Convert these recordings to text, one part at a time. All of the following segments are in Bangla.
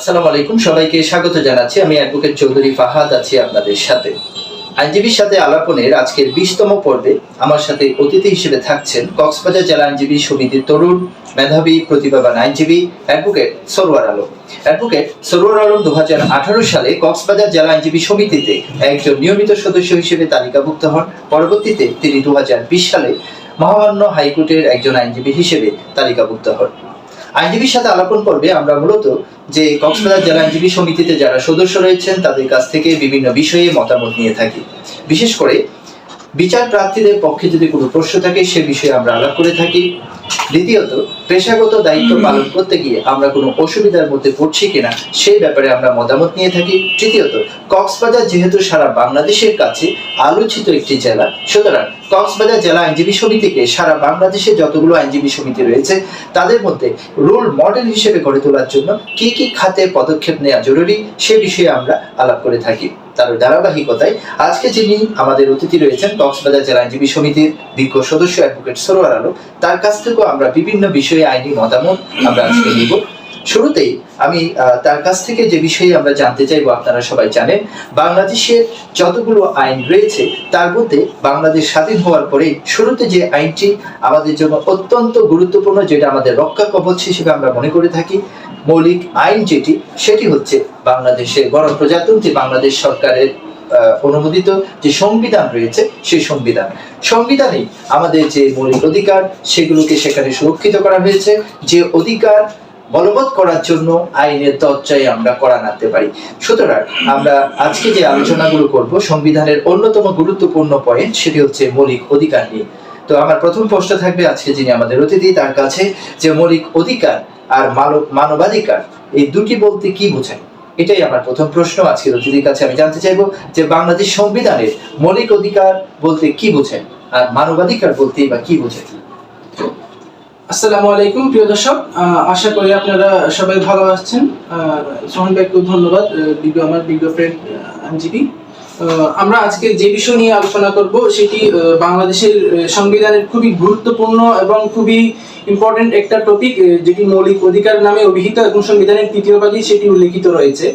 আসসালামু আলাইকুম, সবাইকে স্বাগত জানাচ্ছি। আমি অ্যাডভোকেট চৌধুরী ফাহাদ আছি আপনাদের সাথে। আইনজীবীর সাথে আলাপনের আজকের বিশতম পর্বে আমার সাথে অতিথি হিসেবে থাকছেন কক্সবাজার জেলা আইনজীবী সমিতির তরুণ, মেধাবী, প্রতিভাবান আইনজীবী অ্যাডভোকেট সরোয়ার আলম। অ্যাডভোকেট সরোয়ার আলম দু হাজার আঠারো সালে কক্সবাজার জেলা আইনজীবী সমিতিতে একজন নিয়মিত সদস্য হিসেবে তালিকাভুক্ত হন। পরবর্তীতে তিনি দু হাজার বিশ সালে মহামান্য হাইকোর্টের একজন আইনজীবী হিসেবে তালিকাভুক্ত হন। আইনজীবীর সাথে আলাপন পর্বে আমরা মূলত যে কক্সবাজার জেলা আইনজীবী সমিতিতে যারা সদস্য রয়েছেন তাদের কাছ থেকে বিভিন্ন বিষয়ে মতামত নিয়ে থাকি। বিশেষ করে বিচার প্রার্থীদের পক্ষে যদি কোনো প্রশ্ন থাকে, সে বিষয়ে আমরা আলাপ করে থাকি। দ্বিতীয়ত, পেশাগত দায়িত্ব পালন করতে গিয়ে আমরা কোনো অসুবিধার মধ্যে পড়ছি কিনা, সেই ব্যাপারে আমরা মতামত নিয়ে থাকি। তৃতীয়ত, কক্সবাজার যেহেতু সারা বাংলাদেশের কাছে আলোচিত একটি জেলা, সুতরাং কক্সবাজার জেলা আইনজীবী সমিতিকে সারা বাংলাদেশে যতগুলো আইনজীবী সমিতি রয়েছে, তাদের মধ্যে রোল মডেল হিসেবে গড়ে তোলার জন্য কি কি খাতে পদক্ষেপ নেওয়া জরুরি, সে বিষয়ে আমরা আলাপ করে থাকি। তার ধারাবাহিকতায়। আজকে যিনি আমাদের অতিথি রয়েছেন কক্সবাজার জেলা আইনজীবী সমিতির বিজ্ঞ সদস্য অ্যাডভোকেট সরোয়ার আলম তার কাছ থেকেও আমরা বিভিন্ন বিষয়ে আইনি মতামত আমরা আজকে নিব। শুরুতেই আমি তার কাছ থেকে যে বিষয়ে আমরা জানতে চাইব আপনারা সবাই জানেন বাংলাদেশের যতগুলো আইন রয়েছে তার মধ্যে বাংলাদেশ স্বাধীন হওয়ার পরে শুরুতে যে আইনটি আমাদের জন্য অত্যন্ত গুরুত্বপূর্ণ যেটা আমাদের রক্ষা কবচ হিসেবে আমরা মনে করে থাকি মৌলিক আইন যেটি, সেটি হচ্ছে বাংলাদেশের গণপ্রজাতন্ত্রী বাংলাদেশ সরকারের অনুমোদিত যে সংবিধান রয়েছে, সেই সংবিধান। সংবিধানে আমাদের যে মৌলিক অধিকার, সেগুলোকে সেখানে সুরক্ষিত করা হয়েছে। যে অধিকার বলবৎ করার জন্য আইনের দরজায় আমরা করা নাড়তে পারি। সুতরাং আমরা আজকে যে আলোচনাগুলো করব, সংবিধানের অন্যতম গুরুত্বপূর্ণ পয়েন্ট সেটি হচ্ছে মৌলিক অধিকার নিয়ে। তো আমার প্রথম প্রশ্ন থাকবে আজকে যিনি আমাদের অতিথি, তার কাছে যে মৌলিক অধিকার আর মানব মানবাধিকার, এই দুটি বলতে কি বোঝায়? এটাই আমার প্রথম প্রশ্ন আজকের অতিথির কাছে। আমি জানতে চাইব যে বাংলাদেশ সংবিধানের মৌলিক অধিকার বলতে কি বোঝায় আর মানবাধিকার বলতে বা কি বোঝায়? আসসালামু আলাইকুম, প্রিয় দর্শক। আশা করি আপনারা সবাই ভালো আছেন। সোহান ভাইকে ধন্যবাদ। বিজ্ঞ, আমার বিজ্ঞ ফ্রেন্ড আমরা আজকে যে বিষয় নিয়ে আলোচনা করব সেটি বাংলাদেশের সংবিধানের খুবই গুরুত্বপূর্ণ এবং খুবই ইম্পর্টেন্ট একটা টপিক যেটি মৌলিক অধিকার নামে অভিহিত এবং সংবিধানের তৃতীয় ভাগে সেটি উল্লেখিত রয়েছে।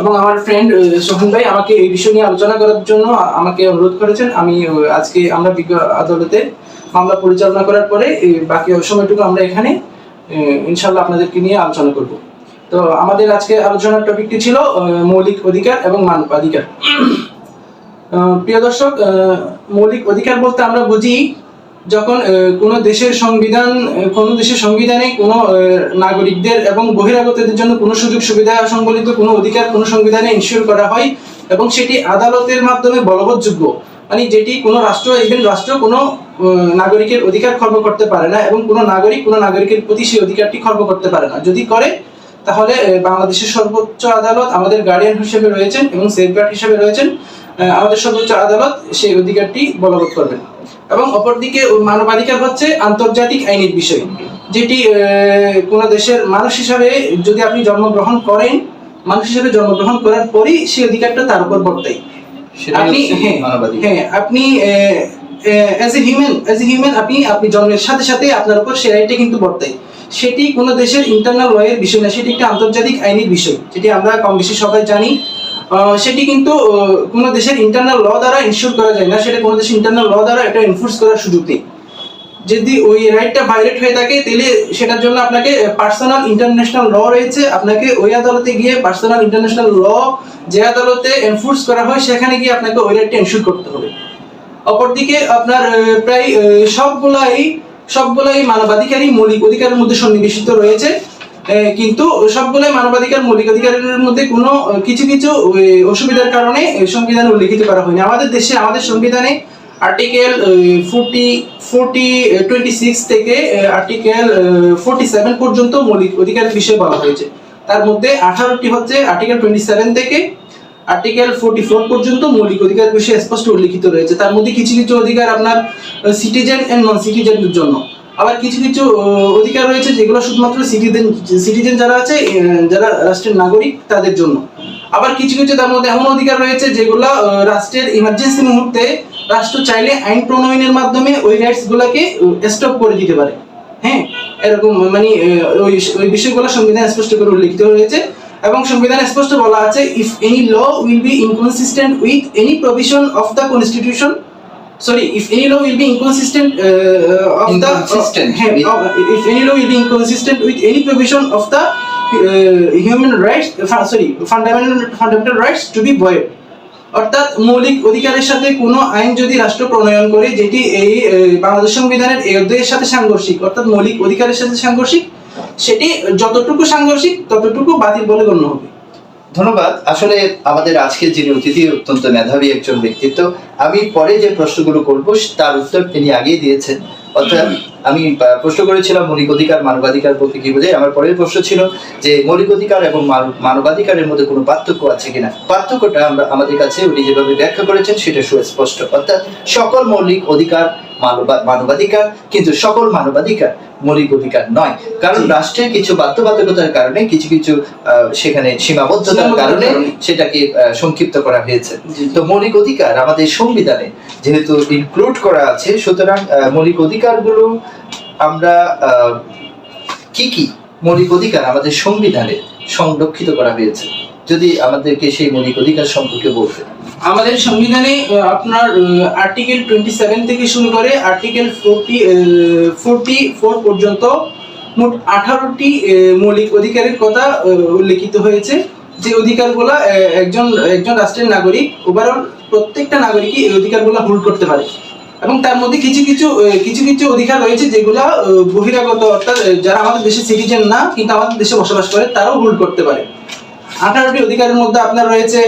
এবং আমার ফ্রেন্ড সোহান ভাই আমাকে এই বিষয় নিয়ে আলোচনা করার জন্য আমাকে অনুরোধ করেছেন। আমি আজকে আমরা বিজ্ঞ আদালতে মামলা পরিচালনা করার পরে বাকি সময়টুকু আমরা এখানে ইনশাল্লাহ আপনাদেরকে নিয়ে আলোচনা করব। তো আমাদের আজকে আলোচনার টপিকটি ছিল মৌলিক অধিকার এবং মানবাধিকার। প্রিয় দর্শক মৌলিক অধিকার বলতে আমরা বুঝি যখন কোনো দেশের সংবিধান, কোনো দেশের সংবিধানে কোনো নাগরিকদের এবং বহিরাগতদের জন্য কোনো সুযোগ সুবিধা সংবলিত কোনো অধিকার কোনো সংবিধানে ইনশিওর করা হয় এবং সেটি আদালতের মাধ্যমে বলবৎযোগ্য। মানে যেটি কোনো রাষ্ট্র ইভেন রাষ্ট্র কোনো নাগরিকের অধিকার খর্ব করতে পারে না এবং কোনো নাগরিক কোনো নাগরিকের প্রতি সেই অধিকারটি খর্ব করতে পারে না। যদি করে, তাহলে বাংলাদেশের সর্বোচ্চ আদালত আমাদের গার্ডিয়ান হিসেবে রয়েছেন এবং সেফগার্ড হিসেবে রয়েছেন। আমাদের সর্বোচ্চ আদালত সেই অধিকারটি বলবৎ করবেন। এবং অপরদিকে মানবাধিকার হচ্ছে আন্তর্জাতিক আইনের বিষয় যেটি কোনো দেশের মানুষ হিসাবে যদি আপনি জন্মগ্রহণ করেন মানুষ হিসাবে জন্মগ্রহণ করার পরই সেই অধিকারটা তার উপর বর্তায়। আপনি হ্যাঁ হ্যাঁ আপনি as a human as a human আপনি আপনি জন্মের সাথে সাথে আপনার উপর সে রাইটটা কিন্তু বর্তায়। সেটি কোনো দেশের ইন্টারনাল লয়ের বিষয় না সেটি একটা আন্তর্জাতিক আইনের বিষয় যেটি আমরা কম বেশি সবাই জানি। সেটি কিন্তু কোনো দেশের ইন্টারনাল ল দ্বারা ইনশিওর করা যায় না, সেটা কোনো দেশের ইন্টারনাল ল দ্বারা এটা এনফোর্স করার সুযোগ নেই। যদি ওই রাইটটা ভায়োলেট হয়ে থাকে, তাহলে সেটার জন্য আপনাকে পার্সোনাল ইন্টারন্যাশনাল ল রয়েছে। আপনাকে ওই আদালতে গিয়ে পার্সোনাল ইন্টারন্যাশনাল ল যে আদালতে এনফোর্স করা হয়, সেখানে গিয়ে আপনাকে ওই রাইটটা এনশিওর করতে হবে। অপরদিকে আপনার প্রায় সবগুলাই সবগুলাই মানবাধিকারই মৌলিক অধিকারের মধ্যে সন্নিবেশিত রয়েছে। কিন্তু সবগুলাই মানবাধিকার মৌলিক অধিকারের মধ্যে কোনো কিছু কিছু অসুবিধার কারণে সংবিধানে উল্লেখিত করা হয়নি। আমাদের দেশে, আমাদের সংবিধানে article forty forty twenty six থেকে আর্টিকেল ফোরটি সেভেন পর্যন্ত মৌলিক অধিকারের বিষয়ে বলা হয়েছে। তার মধ্যে আঠারোটি হচ্ছে আর্টিকেল টোয়েন্টি সেভেন থেকে আর্টিকেল ফোরটি ফোর পর্যন্ত মৌলিক অধিকার বিষয়ে স্পষ্ট উল্লিখিত রয়েছে। তার মধ্যে কিছু কিছু অধিকার আপনার সিটিজেন এন্ড নন সিটিজেনদের জন্য। আবার কিছু কিছু অধিকার রয়েছে যেগুলো শুধুমাত্র সিটিজেন সিটিজেন যারা আছে যারা রাষ্ট্রের নাগরিক তাদের জন্য। আবার কিছু কিছু তার মধ্যে এমন অধিকার রয়েছে যেগুলো রাষ্ট্রের ইমার্জেন্সি মুহূর্তে রাষ্ট্র চাইলে আইন প্রণয়নের মাধ্যমে ওই রাইটস গুলাকে স্টপ করে দিতে পারে। হ্যাঁ? এরকম মানে ওই ওই বিষয়গুলো সংবিধান স্পষ্ট করে উল্লিখিত রয়েছে এবং সংবিধানে স্পষ্ট বলা আছে if any law will be inconsistent with any provision of the constitution sorry if any law will be inconsistent uh, of Inconsistent the uh, if any law will be inconsistent with any provision of the uh, human rights uh, sorry fundamental fundamental rights to be void অর্থাৎ মৌলিক অধিকারের সাথে কোনো আইন যদি রাষ্ট্র প্রণয়ন করে যেটি এই বাংলাদেশ সংবিধানের এই অধ্যায়ের সাথে সাংঘর্ষিক অর্থাৎ মৌলিক অধিকারের সাথে সাংঘর্ষিক সেটি যতটুকু সাংঘর্ষিক ততটুকু বাতিল বলে গণ্য হবে ধন্যবাদ। আসলে আমাদের আজকের যিনি অতিথি, অত্যন্ত মেধাবী একজন ব্যক্তিত্ব, আমি পরে যে প্রশ্নগুলো করব, তার উত্তর তিনি আগেই দিয়েছেন। অর্থাৎ আমি প্রশ্ন করেছিলাম মৌলিক অধিকার, মানবাধিকার বলতে কি বোঝায়? আমার পরের প্রশ্ন ছিল যে মৌলিক অধিকার এবং মানবাধিকারের মধ্যে কোনো পার্থক্য আছে কিনা? পার্থক্যটা আমরা আমাদের কাছে উনি যেভাবে ব্যাখ্যা করেছেন, সেটা সুস্পষ্ট। অর্থাৎ সকল মৌলিক অধিকার মানবাধিকার কিন্তু সকল মানবাধিকার মৌলিক অধিকার নয়। কারণ রাষ্ট্রের কিছু বাধ্যবাধকতার কারণে কিছু কিছু সেখানে সীমাবদ্ধতার কারণে। সেটাকে সংক্ষিপ্ত করা হয়েছে। তো মৌলিক অধিকার আমাদের সংবিধানে যেহেতু ইনক্লুড করা আছে সুতরাং মৌলিক অধিকারগুলো আমরা আহ, কি কি মৌলিক অধিকার আমাদের সংবিধানে সংরক্ষিত করা হয়েছে? যদি আমাদেরকে সেই মৌলিক অধিকার সম্পর্কে বলতেন। আমাদের সংবিধানে আপনার আর্টিকেল টোয়েন্টি সেভেন থেকে শুরু করে আর্টিকেল ফোরটি ফোরটি ফোর পর্যন্ত মোট আঠারোটি মৌলিক অধিকারের কথা উল্লেখিত হয়েছে। যে অধিকারগুলো একজন একজন রাষ্ট্রের নাগরিক, ওভারঅল প্রত্যেকটা নাগরিকই এই অধিকারগুলো হোল্ড করতে পারে। এবং তার মধ্যে কিছু কিছু কিছু কিছু অধিকার রয়েছে যেগুলো বহিরাগত, অর্থাৎ যারা আমাদের দেশে সিটিজেন না, কিন্তু আমাদের দেশে বসবাস করে, তারাও হোল্ড করতে পারে। আঠারোটি অধিকারের মধ্যে আপনার রয়েছে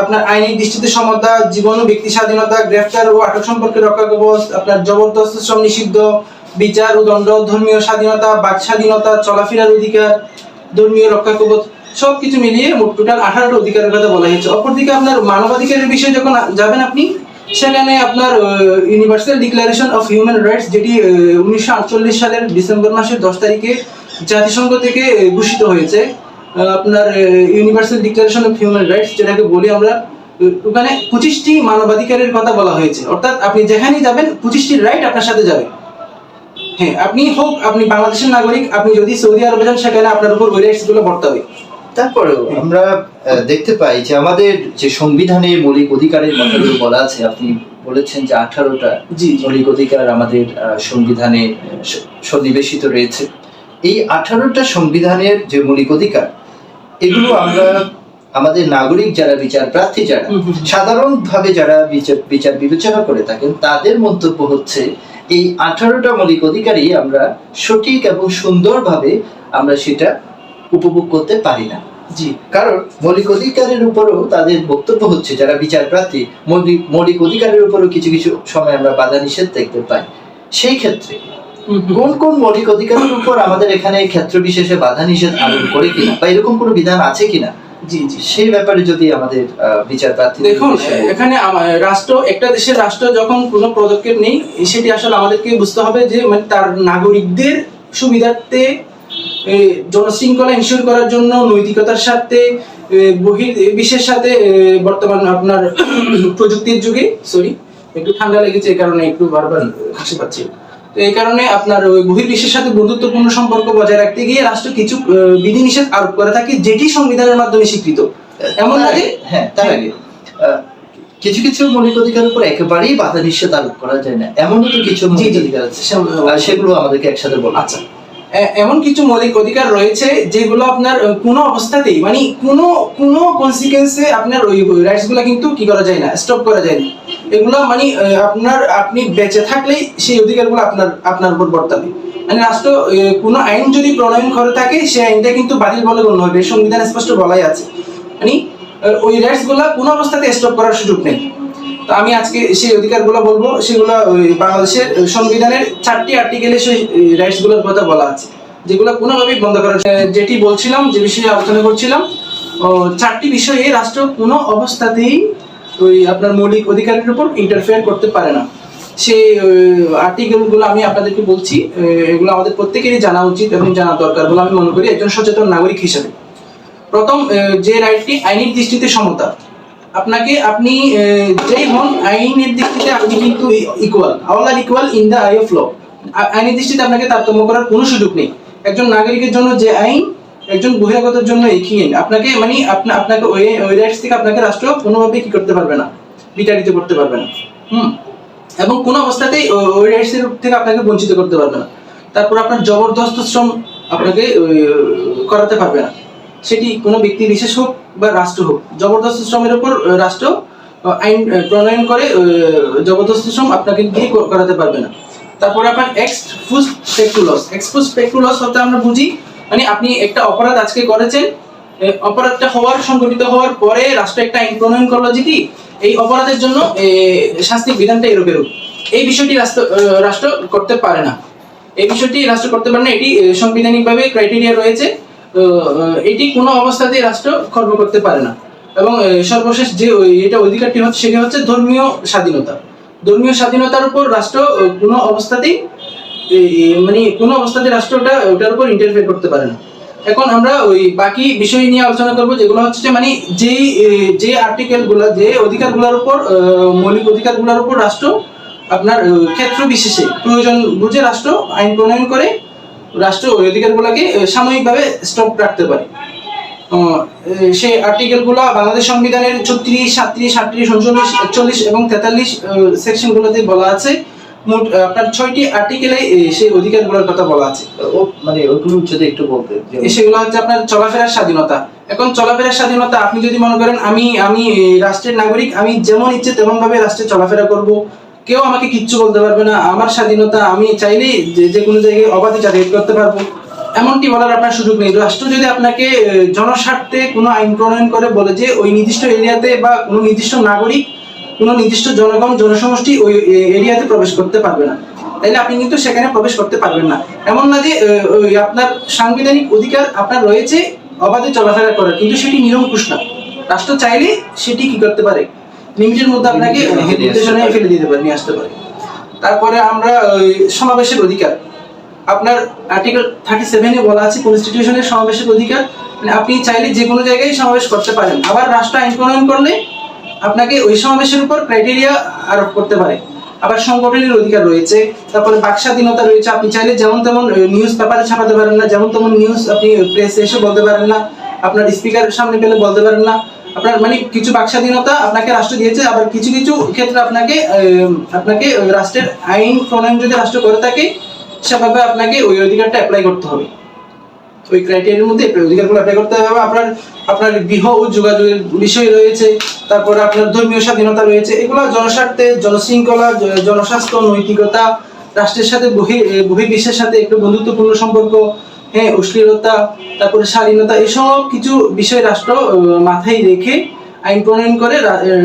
আপনার আইনি দৃষ্টিতে সমতা, জীবন ও ব্যক্তি স্বাধীনতা, গ্রেফতার ও আটক সম্পর্কে রক্ষা কবচ, আপনার জবরদস্ত শ্রম নিষিদ্ধ, বিচার ও দণ্ড, ধর্মীয় স্বাধীনতা, বাক স্বাধীনতা, চলাফেরার অধিকার, ধর্মীয় রক্ষা কবচ সব কিছু মিলিয়ে মোট টোটাল আঠারোটা অধিকারের কথা বলা হয়েছে। অপরদিকে আপনার মানবাধিকারের বিষয়ে যখন যাবেন আপনি, সেখানে আপনার Universal Declaration of Human Rights যেটি উনিশশো আটচল্লিশ সালের ডিসেম্বর মাসের দশ তারিখে জাতিসংঘ থেকে ঘোষিত হয়েছে। আপনার Universal Declaration of Human Rights যেটাকে বলি আমরা ওখানে পঁচিশটি মানবাধিকারের কথা বলা হয়েছে। অর্থাৎ আপনি যেখানেই যাবেন পঁচিশটি রাইট আপনার সাথে যাবে। হ্যাঁ আপনি হোক আপনি বাংলাদেশের নাগরিক আপনি যদি সৌদি আরবে যান সেখানে আপনার উপর ওই রাইটসগুলো বর্তাবে। তারপরেও আমরা দেখতে পাই যে আমাদের যে সংবিধানে মৌলিক অধিকারের কথাগুলো বলা আছে আপনি বলেছেন যে আঠারোটা মৌলিক অধিকার আমাদের সংবিধানে সন্নিবেশিত রয়েছে। এই আঠারোটা সংবিধানের যে মৌলিক অধিকার এগুলো আমরা আমাদের নাগরিক যারা বিচার প্রার্থী যারা। সাধারণভাবে যারা বিচার বিচার বিবেচনা করে থাকেন তাদের মন্তব্য হচ্ছে এই আঠারোটা মৌলিক অধিকারই আমরা সঠিক এবং সুন্দরভাবে আমরা সেটা উপভোগ করতে পারি না জি কারণ মৌলিক অধিকারের উপরও তাদের বক্তব্য হচ্ছে যারা বিচার প্রার্থী মৌলিক মৌলিক অধিকারের উপরও কিছু কিছু সময় আমরা বাধা নিষেধ দেখতে পাই সেই ক্ষেত্রে। কোন কোন মৌলিক অধিকারের উপর আমাদের এখানে ক্ষেত্র বিশেষে বাধা নিষেধ আরোপ করে কিনা বা এরকম কোনো বিধান আছে কিনা? জি জি। সেই ব্যাপারে যদি আমাদের বিচার প্রার্থী দেখুন এখানে রাষ্ট্র একটা দেশের রাষ্ট্র যখন কোনো পদক্ষেপ নেই সেটি আসলে আমাদেরকে বুঝতে হবে যে মানে তার নাগরিকদের সুবিধার্থে জনশৃঙ্খলা ইনশিওর করার জন্য নৈতিকতার সাথে বহির বিশ্বের সাথে বর্তমান আপনার প্রযুক্তির যুগে সরি একটু ঠান্ডা লেগেছে এই কারণে একটু বারবার হাসি পাচ্ছি। তো এই কারণে আপনার ওই বহির্বিশ্বের সাথে বন্ধুত্বপূর্ণ সম্পর্ক বজায় রাখতে গিয়ে রাষ্ট্র কিছু বিধিনিষেধ আরোপ করে থাকে যেটি সংবিধানের মাধ্যমে স্বীকৃত। এমন না যে হ্যাঁ তার আগে কিছু কিছু মৌলিক অধিকারের উপর একেবারেই বাধা নিষেধ আরোপ করা যায় না। এমনও তো কিছু মৌলিক অধিকার আছে সেগুলো আমাদেরকে একসাথে বলা। আচ্ছা। এমন কিছু মৌলিক অধিকার রয়েছে যেগুলো আপনার কোনো অবস্থাতেই মানে কোনো কোনো কনসিকুয়েন্সে আপনার ওই রাইটসগুলো কিন্তু কি করা যায় না স্টপ করা যায় না। এগুলো মানে আপনার, আপনি বেঁচে থাকলেই সেই অধিকারগুলো আপনার আপনার উপর বর্তাবে। মানে রাষ্ট্র কোনো আইন যদি প্রণয়ন করে থাকে, সেই আইনটা কিন্তু বাতিল বলে গণ্য হবে। সংবিধান স্পষ্ট বলাই আছে। মানে ওই রাইটসগুলা কোনো অবস্থাতে স্টপ করার সুযোগ নেই। তো আমি আজকে সেই অধিকারগুলো বলব, সেগুলো বাংলাদেশের সংবিধানের চারটি আর্টিকেলে সেই রাইটসগুলোর কথা বলা আছে। যেগুলো কোনোভাবেই বন্ধ করা যেটি বলছিলাম, যে বিষয়ে আলোচনা করছিলাম চারটি বিষয়ে রাষ্ট্র কোনো অবস্থাতেই ওই আপনার মৌলিক অধিকারের উপর ইন্টারফেয়ার করতে পারে না। সেই আর্টিকেলগুলো আমি আপনাদেরকে বলছি এগুলো আমাদের প্রত্যেকেরই জানা উচিত এবং জানা দরকার বলে আমি মনে করি একজন সচেতন নাগরিক হিসেবে। প্রথম যে রাইটটি আইনের দৃষ্টিতে সমতা। আপনাকে, আপনি যেই হন, আইনের দৃষ্টিতে আপনি কিন্তু equal all are equal in the eye of law আইনের দৃষ্টিতে আপনাকে তারতম্য করার কোনো সুযোগ নেই। একজন নাগরিকের জন্য যে আইন একজন বহিরাগতের জন্য আইন আপনাকে মানে আপনা, আপনাকে ওই ওই রাইটস থেকে আপনাকে রাষ্ট্র কোনোভাবে কি করতে পারবে না বিতাড়িত করতে পারবে না। হুম? এবং কোনো অবস্থাতেই ওই রাইটস থেকে আপনাকে বঞ্চিত করতে পারবে না। তারপর আপনার জবরদস্ত শ্রম আপনাকে করাতে পারবে না। সেটি কোনো ব্যক্তি বিশেষ হোক বা রাষ্ট্র হোক, জবরদস্ত শ্রমের উপর রাষ্ট্র আইন, প্রণয়ন করে জবরদস্ত শ্রম আপনাকে দিয়ে করাতে পারবে না। তারপরে আপনার এক্স ফুস স্পেকুলস এক্স ফুস স্পেকুলস হতে আমরা বুঝি। মানে আপনি একটা অপরাধ আজকে করেছেন অপরাধটা হওয়ার, সংঘটিত হওয়ার পরে রাষ্ট্র একটা আইন প্রণয়ন করল যে কি, এই অপরাধের জন্য শাস্তির বিধানটা এরূপ এরূপ এই বিষয়টি রাষ্ট্র রাষ্ট্র করতে পারে না। এই বিষয়টি রাষ্ট্র করতে পারে না, এটি সাংবিধানিকভাবে ক্রাইটেরিয়া রয়েছে। এটি কোনো অবস্থাতেই রাষ্ট্র খর্ব করতে পারে না। এবং সর্বশেষ যে এটা অধিকারটি হচ্ছে, সেটি হচ্ছে ধর্মীয় স্বাধীনতা। ধর্মীয় স্বাধীনতার উপর রাষ্ট্র কোনো অবস্থাতেই মানে কোনো অবস্থাতে রাষ্ট্রটা ওটার উপর ইন্টারফেয়ার করতে পারে না। এখন আমরা ওই বাকি বিষয় নিয়ে আলোচনা করব, যেগুলো হচ্ছে যে মানে যেই যে আর্টিকেলগুলা, যে অধিকারগুলোর উপর মৌলিক অধিকারগুলোর উপর রাষ্ট্র আপনার ক্ষেত্র বিশেষে প্রয়োজন বুঝে রাষ্ট্র আইন প্রণয়ন করে রাষ্ট্র ওই অধিকারগুলোকে সাময়িকভাবে স্টপ রাখতে পারে। সেই আর্টিকেলগুলো বাংলাদেশ সংবিধানের ছত্রিশ সাতত্রিশ আটত্রিশ, উনচল্লিশ, একচল্লিশ এবং তেতাল্লিশ সেকশনগুলোতে বলা আছে মোট আপনার ছয়টি আর্টিকেলে সেই অধিকারগুলোর কথা বলা আছে। ও মানে ওইগুলো যদি একটু এ সেগুলো হচ্ছে আপনার চলাফেরার স্বাধীনতা। এখন চলাফেরার স্বাধীনতা আপনি যদি মনে করেন আমি আমি রাষ্ট্রের নাগরিক আমি যেমন ইচ্ছে তেমন ভাবে রাষ্ট্রে চলাফেরা করব কেউ আমাকে কিচ্ছু বলতে পারবে না। আমার স্বাধীনতা আমি চাইলেই যে যে কোনো জায়গায় অবাধে যাতায়াত করতে পারব। এমনটি বলার আপনার সুযোগ নেই। রাষ্ট্র যদি আপনাকে জনস্বার্থে কোনো আইন প্রণয়ন করে বলে যে ওই নির্দিষ্ট এরিয়াতে বা কোনো নির্দিষ্ট নাগরিক কোনো নির্দিষ্ট জনগণ জনসমষ্টি ওই এরিয়াতে প্রবেশ করতে পারবে না। তাইলে আপনি কিন্তু সেখানে প্রবেশ করতে পারবেন না। এমন না যে ওই আপনার সাংবিধানিক অধিকার আপনার রয়েছে অবাধে চলাফেরা করার কিন্তু সেটি নিরঙ্কুশ না। রাষ্ট্র চাইলে সেটি কি করতে পারে? লিমিটের মধ্যে আপনাকে। ফেলে দিতে পারে নিয়ে আসতে পারে। তারপরে আমরা ওই সমাবেশের অধিকার। আপনার আর্টিকেল থার্টি সেভেনে বলা আছে কনস্টিটিউশনের সমাবেশের অধিকার। মানে আপনি চাইলে যে কোনো জায়গায় সমাবেশ করতে পারেন। আবার রাষ্ট্র আইন প্রণয়ন করলে আপনাকে ওই সমাবেশের উপর ক্রাইটেরিয়া আরোপ করতে পারে। আবার সংগঠনের অধিকার রয়েছে, তারপরে বাক স্বাধীনতা রয়েছে, আপনি চাইলে যেমন তেমন নিউজ পেপারে ছাপাতে পারেন না, যেমন তেমন নিউজ আপনি প্রেসে এসে বলতে পারেন না, আপনার স্পিকারের সামনে পেলে বলতে পারেন না। আপনার মানে কিছু বাক স্বাধীনতা আপনাকে রাষ্ট্র দিয়েছে, আবার কিছু কিছু ক্ষেত্রে আপনাকে আপনাকে রাষ্ট্রের আইন প্রণয়ন যদি রাষ্ট্র করে থাকে, সেভাবে আপনাকে ওই অধিকারটা অ্যাপ্লাই করতে হবে। ওই ক্রাইটেরিয়ার মধ্যে অধিকারগুলো অ্যাপ্লাই করতে হবে আপনার আপনার গৃহ ও যোগাযোগের বিষয় রয়েছে, তারপরে আপনার ধর্মীয় স্বাধীনতা রয়েছে, এগুলো জনস্বার্থে, জনশৃঙ্খলা জনস্বাস্থ্য, নৈতিকতা, রাষ্ট্রের সাথে বহি বহির্বিশ্বের সাথে একটু বন্ধুত্বপূর্ণ সম্পর্ক হ্যাঁ অশ্লীলতা, তারপরে শালীনতা এসব কিছু বিষয় রাষ্ট্র মাথায় রেখে আইন প্রণয়ন করে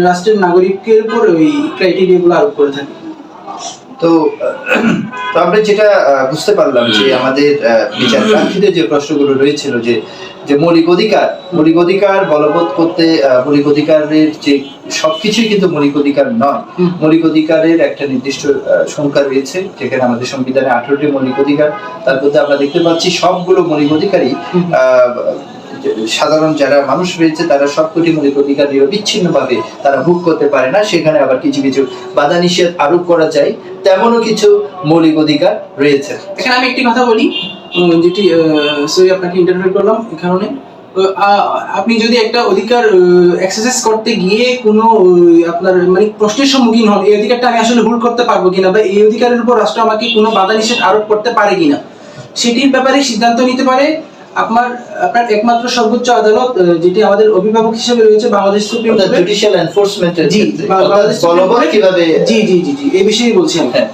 রাষ্ট্রের নাগরিকের উপর ওই ক্রাইটেরিয়াগুলো আরোপ করে থাকে। তো তো আমরা যেটা বুঝতে পারলাম যে আমাদের বিচার প্রার্থীদের যে প্রশ্নগুলো রয়েছিল যে যে মৌলিক অধিকার মৌলিক অধিকার বলবৎ করতে আহ, মৌলিক অধিকারের যে সবকিছুই কিন্তু মৌলিক অধিকার নয়। মৌলিক অধিকারের একটা নির্দিষ্ট আহ, সংখ্যা রয়েছে যেখানে আমাদের সংবিধানে আঠারোটি মৌলিক অধিকার তার মধ্যে আমরা দেখতে পাচ্ছি সবগুলো মৌলিক অধিকারই আহ, সাধারণ যারা মানুষ রয়েছে, তারা সবকটি মৌলিক অধিকার নিরবিচ্ছিন্ন ভাবে তারা ভোগ করতে পারে না। সেখানে আবার কিছু কিছু বাধা নিষেধ আরোপ করা যায়। তেমনও কিছু মৌলিক অধিকার রয়েছে। এখানে আমি একটি কথা বলি যেটি সরি আপনাকে ইন্টারভিউ করলাম এই কারণে। আপনি যদি একটা অধিকার এক্সারসাইজ করতে গিয়ে কোনো আপনার মানে প্রশ্নের সম্মুখীন হন, এই অধিকারটা আমি আসলে ভুল করতে পারব কিনা বা এই অধিকারের উপর রাষ্ট্র আমাকে কোনো বাধা নিষেধ আরোপ করতে পারে কিনা, সেটির ব্যাপারে সিদ্ধান্ত নিতে পারে। আপনার আপনার একমাত্র সর্বোচ্চ আদালত যেটি আমাদের অভিভাবক হিসেবে রয়েছে বাংলাদেশ সুপ্রিম কোর্টের জুডিশিয়াল এনফোর্সমেন্টের জি বাংলাদেশ বলবৎ কীভাবে জি জি জি জি এই বিষয়েই বলছি আমি। হ্যাঁ।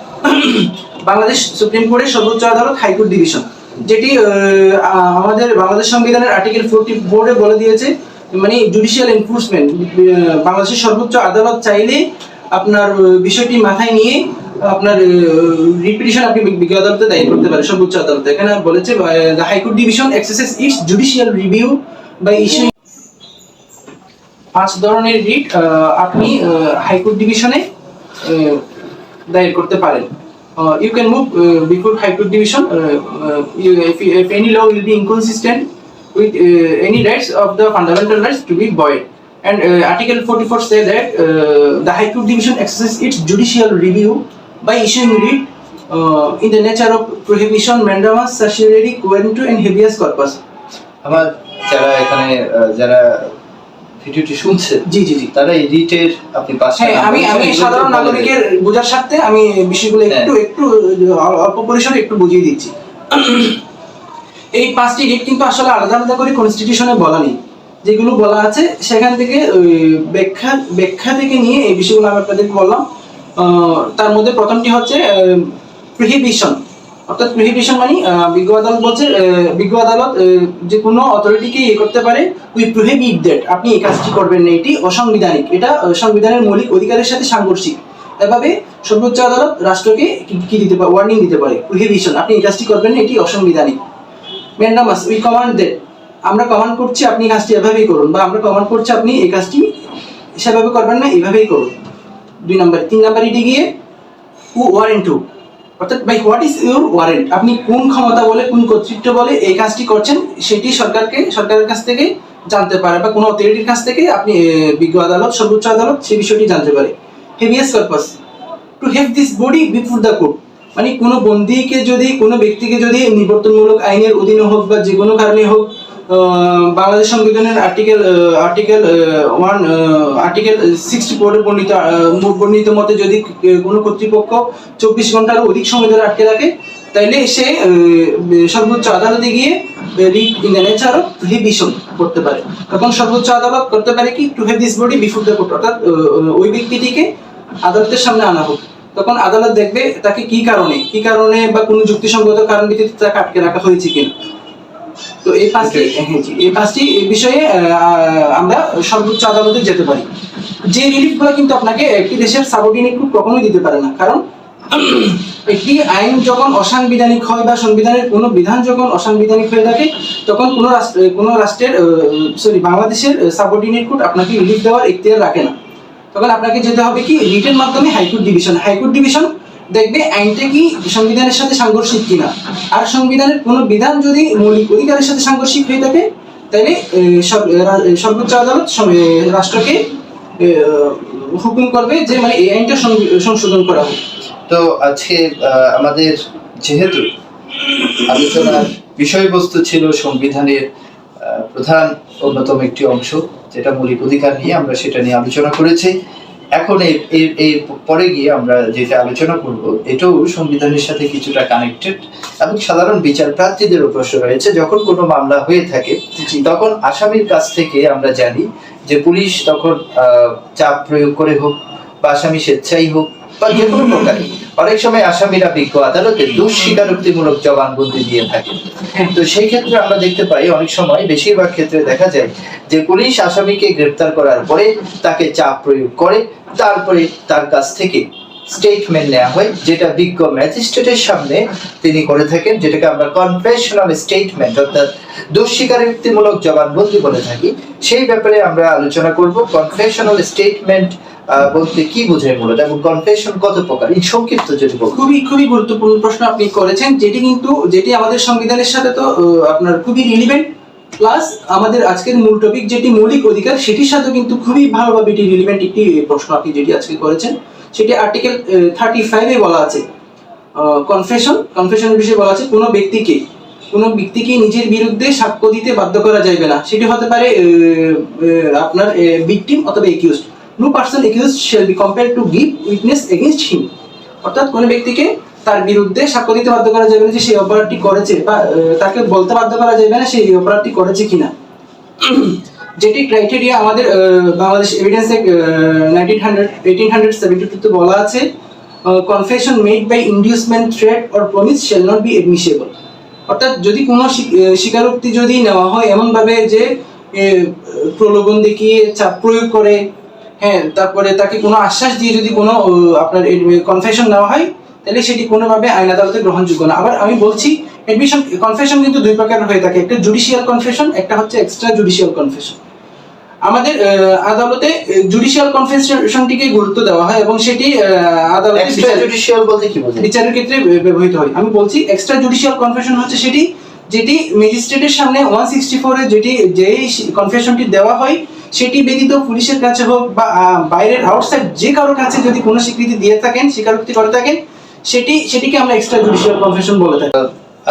বাংলাদেশ সুপ্রিম কোর্টের সর্বোচ্চ আদালত হাইকোর্ট ডিভিশন যেটি আমাদের বাংলাদেশ সংবিধানের আর্টিকেল ফোরটি বোর্ডে বলে দিয়েছে মানে জুডিশিয়াল এনফোর্সমেন্ট বাংলাদেশের সর্বোচ্চ আদালত চাইলে আপনার বিষয়টি মাথায় নিয়ে আপনার রিপিটিশন আপনি বিজ্ঞ আদালতে দায়ের করতে পারেন সর্বোচ্চ আদালতে এখানে বলেছে the High Court division exercise its judicial review by issuing পাঁচ ধরনের রিট আপনি হাইকোর্ট ডিভিশনে দায়ের করতে পারেন you can move before High Court division any law will be inconsistent with uh, any rights of the fundamental rights to be void and uh, article 44 say that uh, the high court division exercises its judicial review by issuing writ uh, in the nature of prohibition mandamus certiorari quanto and habeas corpus. আমার যারা এখানে যারা ভিডিওটি শুনছে জি জি জি। তারা এই রিটের আপনি পাঁচটা হ্যাঁ আমি আমি সাধারণ নাগরিকের বোঝার স্বার্থে আমি বিষয়গুলো হ্যাঁ। একটু একটু অল্প পরিসরে একটু বুঝিয়ে দিচ্ছি। এই পাঁচটি রিট কিন্তু আসলে আলাদা আলাদা করে কনস্টিটিউশনে বলা নেই। যেগুলো বলা আছে সেখান থেকে ব্যাখ্যা ব্যাখ্যা থেকে নিয়ে এই বিষয়গুলো আমি আপনাদেরকে বললাম। তার মধ্যে প্রথমটি হচ্ছে প্রহিবিশন অর্থাৎ প্রহিবিশন মানে বিজ্ঞ আদালত বলছে বিজ্ঞ আদালত যে কোনো অথরিটিকে ইয়ে করতে পারে উই প্রহিবিট দ্যাট আপনি এই কাজটি করবেন না, এটি অসাংবিধানিক। এটা সংবিধানের মৌলিক অধিকারের সাথে সাংঘর্ষিক। এভাবে সর্বোচ্চ আদালত রাষ্ট্রকে কি- দিতে পারে ওয়ার্নিং দিতে পারে প্রহিবিশন আপনি এই কাজটি করবেন না, এটি অসাংবিধানিক। ম্যান্ডামাস উই কমান্ড দ্যাট আমরা কমান্ড করছি, আপনি কাজটি এভাবেই করুন, বা আমরা কমান্ড করছি, আপনি এই কাজটি সেভাবে করবেন না এইভাবেই করুন। দুই নাম্বার, তিন নাম্বার গিয়ে হু ওয়ারেন্ট টু অর্থাৎ by what is your warrant আপনি কোন ক্ষমতা বলে, কোন কর্তৃত্ব বলে এই কাজটি করছেন, সেটি সরকারকে, সরকারের কাছ থেকে জানতে পারে বা কোনো অথরিটির কাছ থেকে আপনি বিজ্ঞ আদালত, সর্বোচ্চ আদালত সেই বিষয়টি জানতে পারে। Habeas corpus to have this body before the court মানে কোনো বন্দীকে যদি, কোনো ব্যক্তিকে যদি নিবর্তনমূলক আইনের অধীনে হোক বা যে কোনো কারণে হোক বাংলাদেশ সংবিধানের article article one article sixty ফোরে বর্ণিত বর্ণিত মতে যদি কোনো কর্তৃপক্ষ চব্বিশ ঘণ্টার অধিক সময় ধরে আটকে রাখে তাইলে সে সর্বোচ্চ আদালতে গিয়ে রিট ইন দ্য করতে পারে। তখন সর্বোচ্চ আদালত করতে পারে কি? To have this body before the court অর্থাৎ ওই ব্যক্তিটিকে আদালতের সামনে আনা হোক। তখন আদালত দেখবে তাকে কি কারণে কি কারণে বা কোনো যুক্তিসঙ্গত কারণ ভিত্তিতে তাকে আটকে রাখা হয়েছে কিনা। তো এই পাঁচটি হ্যাঁ এই পাঁচটি বিষয়ে আমরা সর্বোচ্চ আদালতে যেতে পারি। যে রিলিফগুলো কিন্তু আপনাকে একটি দেশের সাবঅর্ডিনেট গ্রুপ কখনোই দিতে পারে না। কারণ একটি আইন যখন অসাংবিধানিক হয় বা সংবিধানের কোনো বিধান যখন অসাংবিধানিক হয়ে থাকে তখন কোনো রাষ্ট্র কোনো রাষ্ট্রের সরি বাংলাদেশের সাবঅর্ডিনেট কোর্ট আপনাকে রিলিফ দেওয়ার এখতিয়ার রাখে না। তখন আপনাকে যেতে হবে কি রিটের মাধ্যমে হাইকোর্ট ডিভিশন। হাইকোর্ট ডিভিশন দেখবে আইনটা কি সংবিধানের সাথে সাংঘর্ষিক কিনা? আর সংবিধানের কোনো বিধান যদি মৌলিক অধিকারের সাথে সাংঘর্ষিক হয়ে থাকে, তাহলে সর্বোচ্চ আদালত রাষ্ট্রকে হুকুম করবে যে মানে এই আইনটা সংশোধন করা হোক। তো আজকে আমাদের যেহেতু আলোচনার বিষয়বস্তু ছিল সংবিধানের প্রধান অন্যতম একটি অংশ, যেটা মৌলিক অধিকার নিয়ে আমরা সেটা নিয়ে আলোচনা করেছি। এখন এই পরে গিয়ে আমরা যেটা আলোচনা করব, এটাও সংবিধানের সাথে কিছুটা কানেক্টেড এবং সাধারণ বিচার প্রার্থীদের প্রশ্ন রয়েছে যখন কোনো মামলা হয়ে থাকে, তখন আসামির কাছ থেকে আমরা জানি যে পুলিশ তখন চাপ প্রয়োগ করে হোক বা আসামি স্বেচ্ছাই হোক বা যে কোনো প্রকারে অনেক সময় আসামিরা বিজ্ঞ আদালতে দুঃস্বীকারোক্তিমূলক জবানবন্দি দিয়ে থাকে। তো সেই ক্ষেত্রে আমরা দেখতে পাই অনেক সময় বেশিরভাগ ক্ষেত্রে দেখা যায় যে পুলিশ আসামিকে গ্রেপ্তার করার পরে তাকে চাপ প্রয়োগ করে তারপরে তার কাছ থেকে স্টেটমেন্ট নেওয়া হয় যেটা বিজ্ঞ ম্যাজিস্ট্রেটের সামনে তিনি করে থাকেন, যেটাকে আমরা কনফেশনাল স্টেটমেন্ট অর্থাৎ দোষ স্বীকারোক্তিমূলক জবানবন্দি বলে থাকি। সেই ব্যাপারে আমরা আলোচনা করব কনফেশনাল স্টেটমেন্ট বলতে কি বোঝায় মূলত এবং কনফেশন কত প্রকার? এই সংক্ষিপ্ত যদি খুবই খুবই গুরুত্বপূর্ণ প্রশ্ন আপনি করেছেন, যেটি কিন্তু, যেটি আমাদের সংবিধানের সাথে তো আপনার খুবই রিলিভেন্ট প্লাস আমাদের আজকের মূল টপিক যেটি মৌলিক অধিকার, সেটির সাথে কিন্তু খুবই ভালোভাবে এটি রিলিভেন্ট একটি প্রশ্ন আপনি যেটি আজকে করেছেন। সেটি আর্টিকেল থার্টি ফাইভে বলা আছে। কনফেশন কনফেশনের বিষয়ে বলা আছে, কোনো ব্যক্তিকে কোনো ব্যক্তিকে নিজের বিরুদ্ধে সাক্ষ্য দিতে বাধ্য করা যাবে না। সেটি হতে পারে আপনার ভিকটিম অথবা accused no person accused shall be compelled to give witness against him অর্থাৎ কোনো ব্যক্তিকে তার বিরুদ্ধে সাক্ষ্য দিতে বাধ্য করা যাবে না যে সেই অপরাধটি করেছে বা তাকে বলতে বাধ্য করা যাবে না সেই অপরাধটি করেছে কিনা। যেটি ক্রাইটেরিয়া আমাদের Bangladesh evidence nineteen hundred eighteen hundred seventy বলা আছে confession made by inducement threat or promise shall not be admissible অর্থাৎ যদি কোনো স্বীকারোক্তি যদি নেওয়া হয় এমনভাবে যে প্রলোভন দেখিয়ে চাপ প্রয়োগ করে হ্যাঁ তারপরে তাকে কোনো আশ্বাস দিয়ে যদি কোনো আপনার কনফেশন নেওয়া হয়, তাহলে সেটি কোনোভাবে আইন আদালতে গ্রহণযোগ্য না। আবার আমি বলছি এডমিশন কনফেশন কিন্তু দুই প্রকার হয়ে থাকে, একটা জুডিশিয়াল কনফেশন একটা হচ্ছে এক্সট্রা জুডিশিয়াল কনফেশন আমাদের আদালতে জুডিশিয়াল কনফেশনটিকে গুরুত্ব দেওয়া হয় এবং সেটি আদালতে জুডিশিয়াল বলতে কি বোঝায়? বিচারের ক্ষেত্রে ব্যবহৃত হয়। আমি বলছি এক্সট্রা জুডিশিয়াল কনফেশন হচ্ছে সেটি যেটি ম্যাজিস্ট্রেটের সামনে ওয়ান সিক্সটি ফোরে যেটি যে কনফেশনটি দেওয়া হয় সেটি ব্যতীত পুলিশের কাছে হোক বা বাইরের আউটসাইড যে কারোর কাছে যদি কোনো স্বীকৃতি দিয়ে থাকেন স্বীকারোক্তি করে থাকেন সেটি সেটিকে আমরা এক্সট্রা জুডিশিয়াল কনফেশন বলে থাকি।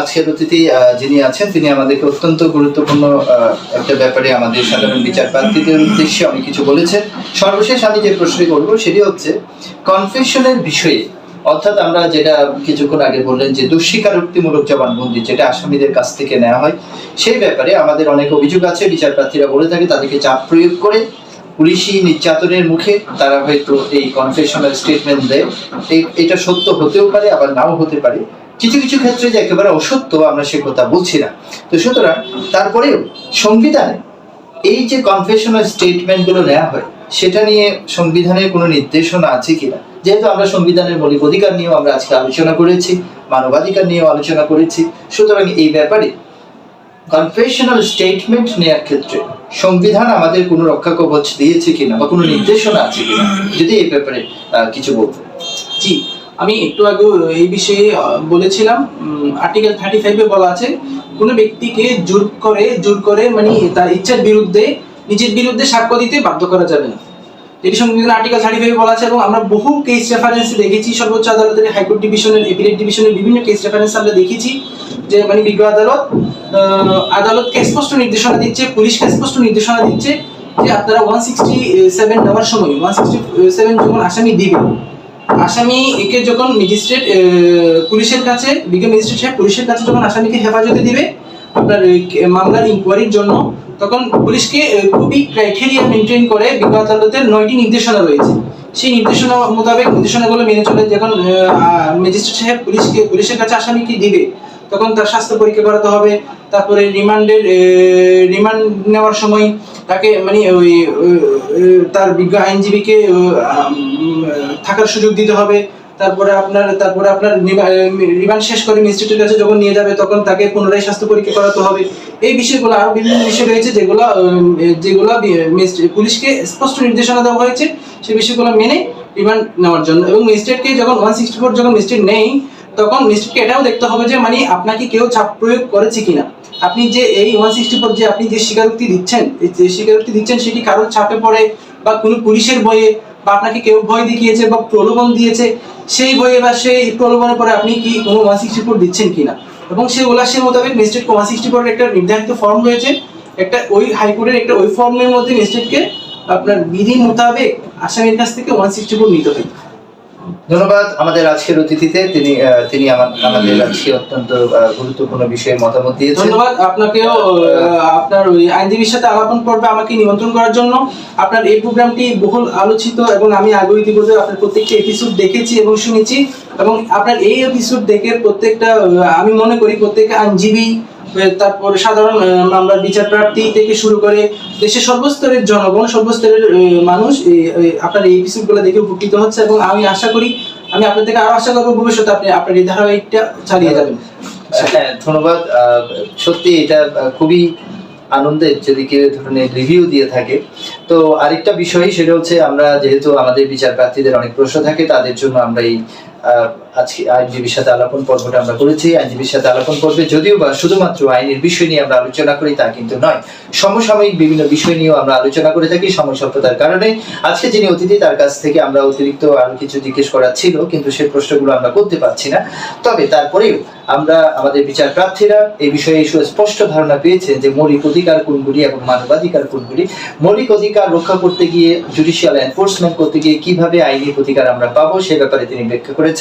আজকের অতিথি যিনি আছেন, তিনি আমাদেরকে অত্যন্ত গুরুত্বপূর্ণ একটা ব্যাপারে আমাদের সাধারণ বিচার প্রার্থীদের উদ্দেশ্যে অনেক কিছু বলেছেন। সর্বশেষ আমি যে প্রশ্নটি করব, সেটি হচ্ছে কনফেশনের বিষয়ে, অর্থাৎ আমরা যেটা কিছুক্ষণ আগে বললেন যে দুঃস্বীকারোক্তিমূলক জবানবন্দি, যেটা আসামিদের কাছ থেকে নেওয়া হয়, সেই ব্যাপারে আমাদের অনেক অভিযোগ আছে, বিচার প্রার্থীরা বলে থাকে, তাদেরকে চাপ প্রয়োগ করে পুলিশি নির্যাতনের মুখে তারা হয়তো এই কনফেশনাল স্টেটমেন্ট দেয়। এটা সত্য হতেও পারে, আবার নাও হতে পারে। কিছু কিছু ক্ষেত্রে যে একেবারে অসত্য আমরা সে কথা বলছি না। তো সুতরাং তারপরেও সংবিধানে এই যে কনফেশনাল স্টেটমেন্টগুলো নেওয়া হয়, সেটা নিয়ে সংবিধানের কোনো নির্দেশনা আছে কিনা? যেহেতু আমরা সংবিধানের মৌলিক অধিকার নিয়েও আমরা আজকে আলোচনা করেছি, মানবাধিকার নিয়েও আলোচনা করেছি, সুতরাং এই ব্যাপারে কনফেশনাল স্টেটমেন্ট নেওয়ার ক্ষেত্রে সংবিধান আমাদের কোনো রক্ষা কবচ দিয়েছে কিনা বা কোনো নির্দেশনা আছে কিনা? যদি এই ব্যাপারে কিছু বলতেন। জি আমি একটু আগে এই বিষয়ে বলেছিলাম আর্টিকেল থার্টি ফাইভে বলা আছে, কোনো ব্যক্তিকে জোর করে জোর করে মানে তার ইচ্ছার বিরুদ্ধে, নিজের বিরুদ্ধে সাক্ষ্য দিতে বাধ্য করা যাবে না। এটি সংবিধান আর্টিকেল থার্টি ফাইভে বলা আছে এবং আমরা বহু কেস রেফারেন্স দেখেছি, সর্বোচ্চ আদালতের হাইকোর্ট ডিভিশনের এপিলেট ডিভিশনের বিভিন্ন কেস রেফারেন্স আমরা দেখেছি, যে মানে বিজ্ঞ আদালত আদালতকে স্পষ্ট নির্দেশনা দিচ্ছে, পুলিশকে স্পষ্ট নির্দেশনা দিচ্ছে যে আপনারা ওয়ান সিক্সটি সেভেন নেওয়ার সময় ওয়ান সিক্সটি সেভেন যখন আসামি দিবে আসামি একে যখন ম্যাজিস্ট্রেট পুলিশের কাছে বিজ্ঞ ম্যাজিস্ট্রেট সাহেব পুলিশের কাছে যখন আসামিকে হেফাজতে দিবে, আপনার মামলার ইনকোয়ারির জন্য, তখন পুলিশকে খুবই ক্রাইটেরিয়া মেনটেন করে বিজ্ঞ আদালতের নয়টি নির্দেশনা রয়েছে। সেই নির্দেশনা মোতাবেক নির্দেশনাগুলো মেনে চলে যখন ম্যাজিস্ট্রেট সাহেব পুলিশকে, পুলিশের কাছে আসামিকে দিবে তখন তার স্বাস্থ্য পরীক্ষা করাতে হবে। তারপরে রিমান্ডের রিমান্ড নেওয়ার সময় তাকে মানে ওই তার বিজ্ঞ আইনজীবীকে থাকার সুযোগ দিতে হবে। তারপরে আপনার তারপরে আপনার রিমান্ড শেষ করে ম্যাজিস্ট্রেটের কাছে যখন নিয়ে যাবে, তখন তাকে পুনরায় স্বাস্থ্য পরীক্ষা করাতে হবে। এই বিষয়গুলো আরও বিভিন্ন বিষয় রয়েছে যেগুলো যেগুলো পুলিশকে স্পষ্ট নির্দেশনা দেওয়া হয়েছে। সেই বিষয়গুলো মেনে রিমান্ড নেওয়ার জন্য। এবং ম্যাজিস্ট্রেটকে যখন ওয়ান সিক্সটি ফোর যখন ম্যাজিস্ট্রেট নেই তখন ম্যাজিস্ট্রেটকে এটাও দেখতে হবে যে মানে আপনাকে কেউ চাপ প্রয়োগ করেছে কিনা। আপনি যে এই ওয়ান সিক্সটি ফোর যে আপনি যে স্বীকারোক্তি দিচ্ছেন যে স্বীকারোক্তি দিচ্ছেন, সেটি কারোর চাপে পড়ে বা কোনো পুলিশের ভয়ে বা আপনাকে কেউ ভয় দেখিয়েছে বা প্রলোভন দিয়েছে, সেই বইয়ে বা সেই প্রলোভনের পরে আপনি কি কোনো ওয়ান সিক্সটি ফোর দিচ্ছেন কিনা? এবং সেই ওলাসের মোতাবেক ম্যাজিস্ট্রেট ওয়ান সিক্সটি ফোর একটা নির্ধারিত ফর্ম রয়েছে। একটা ওই হাইকোর্টের একটা ওই ফর্মের মধ্যে ম্যাজিস্ট্রেটকে আপনার বিধি মোতাবেক আসামির কাছ থেকে ওয়ান সিক্সটি ফোর নিতে হয় ধন্যবাদ। আমাদের আজকের অতিথিতে তিনি তিনি আমাদের আজকে অত্যন্ত গুরুত্বপূর্ণ বিষয়ে মতামত দিয়েছেন। ধন্যবাদ। আপনাকেও আপনার ওই আইনজীবীর সাথে আলাপন পর্বে আমাকে নিমন্ত্রণ করার জন্য আপনার এই প্রোগ্রামটি বহুল আলোচিত এবং আমি আগে ইতিপূর্বে আপনার প্রত্যেকটি এপিসোড দেখেছি এবং শুনেছি এবং আপনার এই এপিসোড দেখে প্রত্যেকটা আমি মনে করি প্রত্যেকটা আইনজীবী তারপর সাধারণ আহ, মামলার বিচার প্রার্থী থেকে শুরু করে দেশের সর্বস্তরের জনগণ সর্বস্তরের মানুষ আপনার এই এপিসোডগুলো দেখে উপকৃত হচ্ছে এবং আমি আশা করি আমি আপনার থেকে আরও আশা করব ভবিষ্যতে আপনি আপনার এই ধারাবাহিকটা চালিয়ে যাবেন। হ্যাঁ ধন্যবাদ। সত্যি এটা খুবই আনন্দের যদি কেউ ধরনের রিভিউ দিয়ে থাকে। তো আরেকটা বিষয় সেটা হচ্ছে আমরা যেহেতু আমাদের বিচার প্রার্থীদের অনেক প্রশ্ন থাকে তাদের জন্য আমরা এই আজকে আইনজীবীর সাথে আলাপন পর্বটা আমরা করেছি। আইনজীবীর সাথে আলাপন পর্বে যদিও বা শুধুমাত্র আইনের বিষয় নিয়ে আমরা আলোচনা করি, তা কিন্তু নয়। সমসাময়িক বিভিন্ন বিষয় নিয়েও আমরা আলোচনা করে থাকি সময় কারণে। আজকে যিনি অতিথি, তার কাছ থেকে আমরা অতিরিক্ত আরও কিছু জিজ্ঞেস করার ছিল, কিন্তু সেই প্রশ্নগুলো আমরা করতে পারছি না। তবে তারপরেও আমরা আমাদের বিচার প্রার্থীরা এই বিষয়ে সুস্পষ্ট ধারণা পেয়েছেন যে মৌলিক অধিকার কোনগুলি এবং মানবাধিকার কোনগুলি। মৌলিক অধিকার রক্ষা করতে গিয়ে জুডিশিয়াল এনফোর্সমেন্ট করতে গিয়ে কীভাবে আইনি অধিকার আমরা পাবো সে ব্যাপারে তিনি ব্যাখ্যা করেছেন।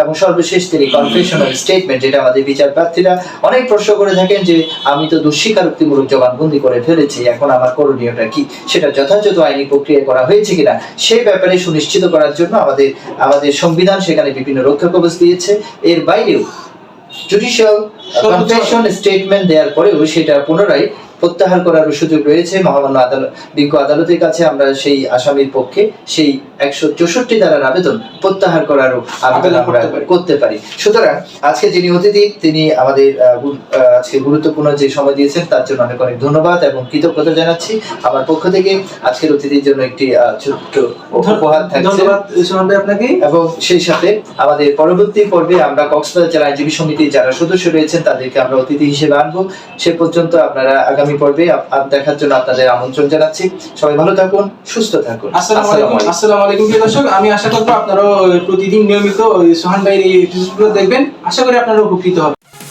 এবং সর্বশেষ তিনি কনফেশনাল স্টেটমেন্ট যেটা আমাদের বিচার প্রার্থীরা অনেক প্রশ্ন করে থাকেন যে আমি তো দুঃস্বীকারোক্তিমূলক জবানবন্দি করে ফেলেছি এখন আমার করণীয়টা কি? সেটা যথাযথ আইনি প্রক্রিয়া করা হয়েছে কিনা? সেই ব্যাপারে সুনিশ্চিত করার জন্য আমাদের আমাদের সংবিধান সেখানে বিভিন্ন রক্ষা কবচ দিয়েছে। এর বাইরেও জুডিশিয়াল কনফেশন স্টেটমেন্ট দেওয়ার পরেও সেটা পুনরায় প্রত্যাহার করার সুযোগ রয়েছে। মহামান্য আদালত বিজ্ঞ আদালতের কাছে আমরা সেই আসামির পক্ষে সেই একশো চৌষট্টি ধারার আবেদন প্রত্যাহার করারও আবেদন আমরা করতে পারি। সুতরাং আজকে যিনি অতিথি তিনি আমাদের আজকে গুরুত্বপূর্ণ যে সময় দিয়েছেন তার জন্য অনেক অনেক ধন্যবাদ এবং কৃতজ্ঞতা জানাচ্ছি। আমার পক্ষ থেকে আজকের অতিথির জন্য একটি ছোট্ট উপহার থাকছে। ধন্যবাদ আপনাকে। এবং সেই সাথে আমাদের পরবর্তী পর্বে আমরা কক্সবাজার জেলা আইনজীবী সমিতির যারা সদস্য রয়েছেন তাদেরকে আমরা অতিথি হিসেবে আনব। সে পর্যন্ত আপনারা আগামী পর্বে আপ- আপ দেখার জন্য আপনাদের আমন্ত্রণ জানাচ্ছি। সবাই ভালো থাকুন সুস্থ থাকুন। আসসালাম আলাইকুম প্রিয় দর্শক। আমি আশা করব আপনারাও প্রতিদিন নিয়মিত সোহান ভাইয়ের এই এপিসোডগুলো দেখবেন। আশা করি আপনারা উপকৃত হবেন।